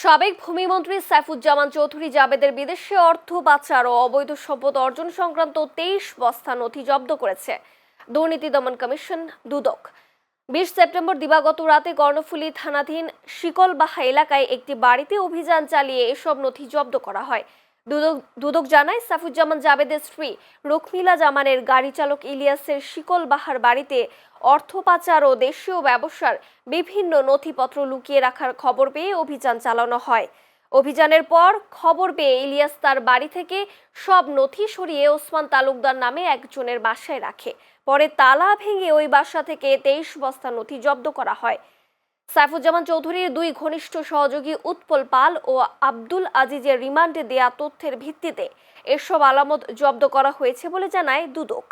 সাবেক ভূমিমন্ত্রী সাইফুজ্জামান চৌধুরী জাবেদের বিদেশে অর্থ পাচার ও অবৈধ সম্পদ অর্জন সংক্রান্ত তেইশ বস্তা নথি জব্দ করেছে দুর্নীতি দমন কমিশন দুদক। বিশ সেপ্টেম্বর দিবাগত রাতে কর্ণফুলী থানাধীন শিকলবাহা এলাকায় একটি বাড়িতে অভিযান চালিয়ে এসব নথি জব্দ করা হয়। দুদক দুদক জানায়, সাফুজ্জামান জাবেদের স্ত্রী রুকমিলা জামানের গাড়ি চালক ইলিয়াসের শিকলবাহার বাড়িতে অর্থ পাচার ও দেশীয় ব্যবসার বিভিন্ন নথিপত্র লুকিয়ে রাখার খবর পেয়ে অভিযান চালানো হয়। অভিযানের পর খবর পেয়ে ইলিয়াস তার বাড়ি থেকে সব নথি সরিয়ে ওসমান তালুকদার নামে একজনের বাসায় রাখে। পরে তালা ভেঙে ওই বাসা থেকে তেইশ বস্তা নথি জব্দ করা হয়। সাইফুজ্জামান চৌধুরীর দুই ঘনিষ্ঠ সহযোগী উৎপল পাল ও আব্দুল আজিজের রিমান্ডে দেয়া তথ্যের ভিত্তিতে এসব আলামত জব্দ করা হয়েছে বলে জানায় দুদক।